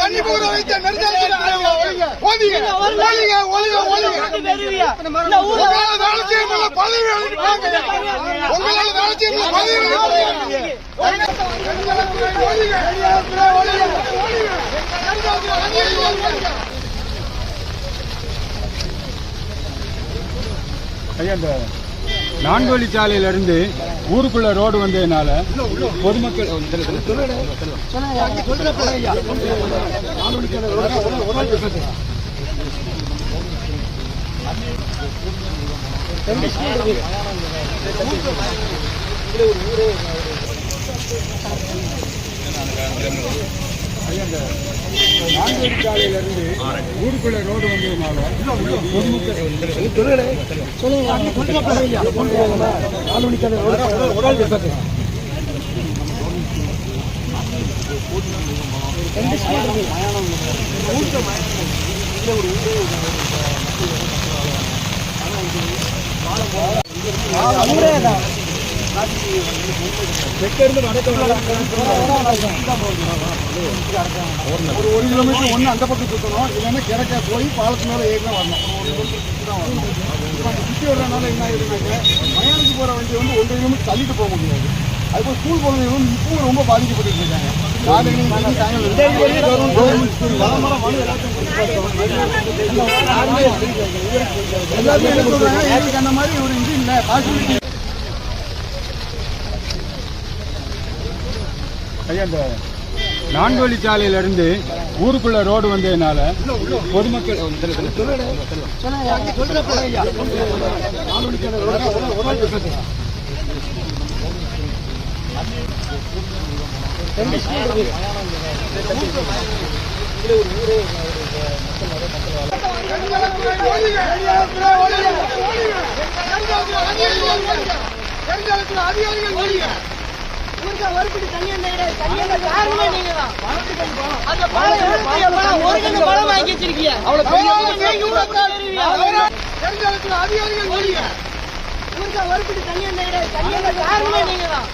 தண்ணி போட வைத்த நெடுஞ்சாலைகளை ஒழிங்க. நான்கு ஒழிங்க, ஒழிங்க. ரோடு வேலை பொதுமக்கள் ஐயா இந்த நான்கு வழிச்சாலையில ஊருக்குள்ள ரோடு வந்ததுனால பொதுமக்கள் நான்கு வழிச்சாலையில இருந்து வந்ததுனால ஒரு ஒரு கிலோமீட்டர் ஒன்று அந்த பக்கம் சுற்றணும் இல்லைன்னா கிழக்க போய் பாலத்து மேலே ஏறினா வரணும் ஒரு கிலோமீட்டர் தான் வரணும் இப்போ சுற்றி வர்றதுனால என்ன ஆகுதுனாக்க மயானுக்கு போகிற வண்டி வந்து ஒன்றரை கிலோமீட்டர் தள்ளிட்டு போக முடியாது அதுபோல் ஸ்கூல் குழந்தைங்க இப்பவும் ரொம்ப பாதிக்கப்பட்டு இருக்காங்க எல்லாருமே என்ன சொல்றாங்க? அந்த மாதிரி ஒரு இது இல்லை. பாசிபிலிட்டி அந்த நான்கு வழிச்சாலையில இருந்து ஊருக்குள்ள ரோடு வந்ததுனால பொதுமக்கள் தண்ணி வந்தா கிடையாது. அந்த பாலம் பணம் ஒரு கண்ணு வாங்கி வச்சிருக்கீங்க. அதிகாரிகள் ஒருபடி தண்ணி வந்தா கிடையாது. தண்ணி வந்தா காரணமே நீங்கதான்.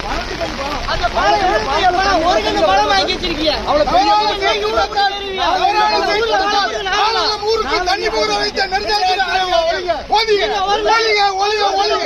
அந்த பாலம் எடுத்து பணம் ஒரு கண்ணு பணம் வாங்கி வச்சிருக்கீங்க. நீங்க ஊழல் தெரியுமா? ஆளுநர் ஊருக்கு தண்ணி போட வைத்த நெடுஞ்சாலைகளை ஒழிங்க. ஒழிங்க, ஒழிங்க, ஒழிங்க,